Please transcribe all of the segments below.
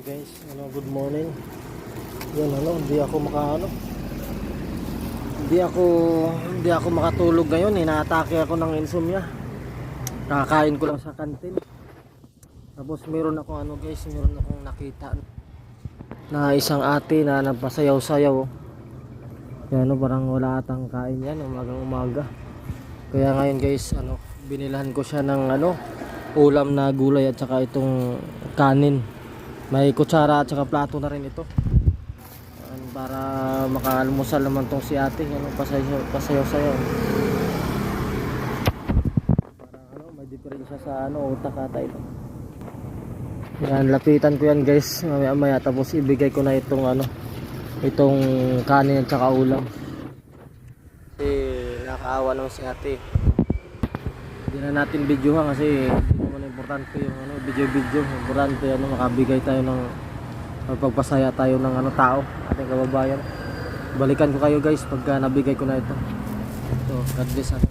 Hey guys, ano, good morning. Yan ano, hindi ako makaano. Hindi ako hindi ako makatulog ngayon, inaatake ako ng insomnia. Kakain ko lang sa kantin. Tapos meron ako ano guys, meron akong nakita na isang ate na nagpasayaw-sayaw. Yan ano, parang wala atang kain yan, umagang umaga. Kaya ngayon guys, ano, binilahan ko siya ng ano, ulam na gulay at saka itong kanin. May kutsara at saka plato na rin ito. Yan, para makaalmusal naman tong si ate, ano, pasayaw, pasayaw-sayaw. Para ano, may diferensya sa ano, utak ata ito. Yan, lapitan ko yan guys, mamaya maya tapos ibigay ko na itong ano, itong kanin at saka ulam. Kasi nakakaawa naman si ate. Hindi na natin videohan kasi hindi naman importante yung ano, video-video. Importante ano, makabigay tayo ng magpagpasaya tayo ng ano tao, ating kababayan. Balikan ko kayo guys pagka nabigay ko na ito. So, God bless lahat.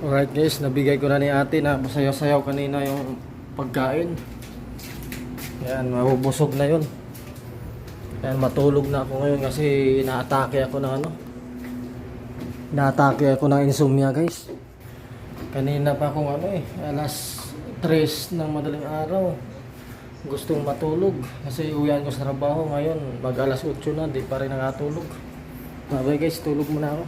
Alright guys, nabigay ko na ni ate na masayaw-sayaw kanina yung pagkain. Yan, mabubusog na yun. Yan, matulog na ako ngayon kasi inaatake ako ng ano. Inaatake ako ng insomnia guys. Kanina pa akong ano eh, alas 3 ng madaling araw. Gustong matulog kasi uwian ko sa trabaho ngayon. Mag alas 8 na, di pa rin nakatulog. Babay guys, tulog muna ako.